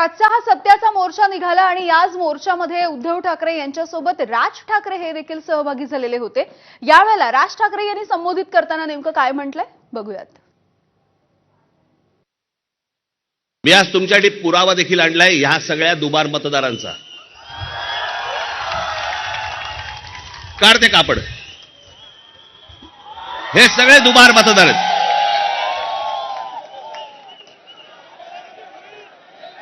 आजचा हा सत्याचा मोर्चा निघाला आणि याच मोर्चामध्ये उद्धव ठाकरे यांच्यासोबत राज ठाकरे हे देखील सहभागी झालेले होते. यावेळेला राज ठाकरे यांनी संबोधित करताना नेमकं काय म्हटलंय? बघूयात. मी आज तुमच्यासाठी पुरावा देखील आणलाय ह्या सगळ्या दुबार मतदारांचा. काढते कापड. हे सगळे दुबार मतदार आहेत.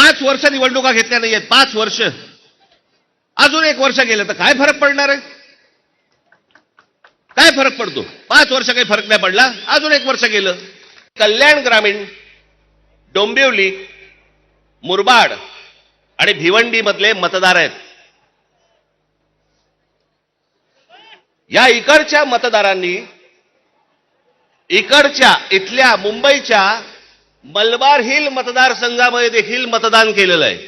पाच वर्ष निवडणुका घेतल्या नाहीयेत. पाच वर्ष. अजून एक वर्ष गेलं तर काय फरक पडणार आहे? काय फरक पडतो? पाच वर्ष काही फरक नाही पडला. अजून एक वर्ष गेलं. कल्याण ग्रामीण डोंबिवली मुरबाड आणि भिवंडी मधले मतदार आहेत. या इकडच्या मतदारांनी इकडच्या इथल्या मुंबईच्या मलबार हिल मतदारसंघामध्ये देखील मतदान केलेलं आहे.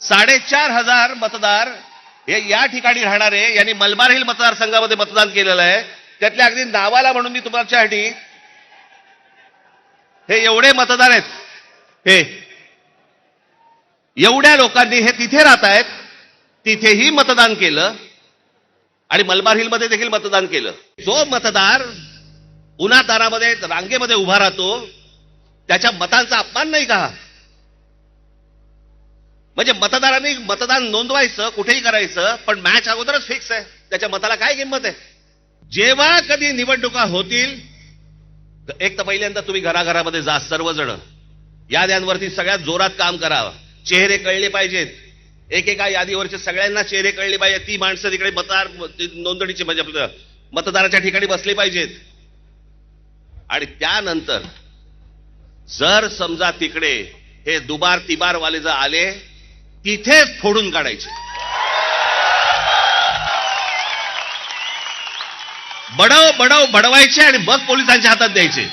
साडेचार हजार मतदार हे या ठिकाणी राहणारे यांनी मलबार हिल मतदारसंघामध्ये मतदान केलेलं आहे. त्यातल्या अगदी नावाला म्हणून मी तुमच्यासाठी हे एवढे मतदार आहेत. हे एवढ्या लोकांनी हे तिथे राहत आहेत तिथेही मतदान केलं आणि मलबार हिलमध्ये देखील मतदान केलं. जो मतदार उन्हातारामध्ये रांगेमध्ये उभा राहतो त्याच्या मतांचा अपमान नाही का? म्हणजे मतदारांनी मतदान नोंदवायचं कुठेही करायचं पण मॅच अगोदरच फिक्स आहे. त्याच्या मताला काय किंमत आहे? जेव्हा कधी निवडणुका होतील एक तर पहिल्यांदा तुम्ही घराघरामध्ये जा सर्वजण. याद्यांवरती सगळ्यात जोरात काम करावं चेहरे कळले पाहिजेत. एकेका यादीवरचे सगळ्यांना चेहरे कळले पाहिजेत. ती माणसं तिकडे मतदार नोंदणीची म्हणजे आपलं मतदाराच्या ठिकाणी बसले पाहिजेत. आणि त्यानंतर जर समजा तिकडे हे दुबार तिबारवाले जर आले तिथेच फोडून काढायचे. बडव बडव बडवायचे आणि मग पोलिसांच्या हातात द्यायचे.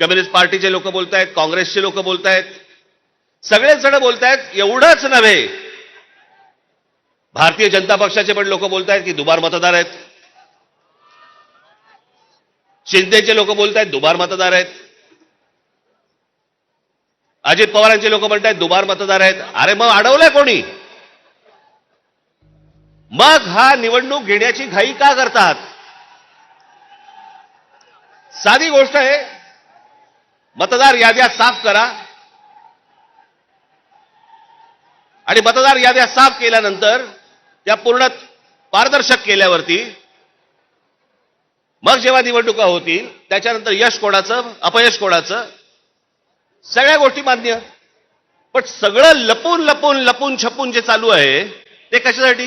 कम्युनिस्ट पार्टीचे लोक बोलतायत काँग्रेसचे लोक बोलतायत सगळेच जण बोलतायत एवढंच नव्हे. भारतीय जनता पक्षाचे पण लोक बोलतायत की दुबार मतदार आहेत. शिंदेचे लोक बोलतायत दुबार मतदार आहेत. अजित पवारांचे लोक म्हणतायत दुबार मतदार आहेत. अरे मग अडवलंय कोणी? मग हा निवडणूक घेण्याची घाई का करतात? साधी गोष्ट आहे मतदार याद्या साफ करा. आणि मतदार याद्या साफ केल्यानंतर त्या पूर्ण पारदर्शक केल्यावरती मग जेव्हा निवडणुका होतील त्याच्यानंतर यश कोणाचं अपयश कोणाचं? सगळ्या गोष्टी मान्य. पण सगळं लपून लपून लपून छपून जे चालू आहे ते कशासाठी?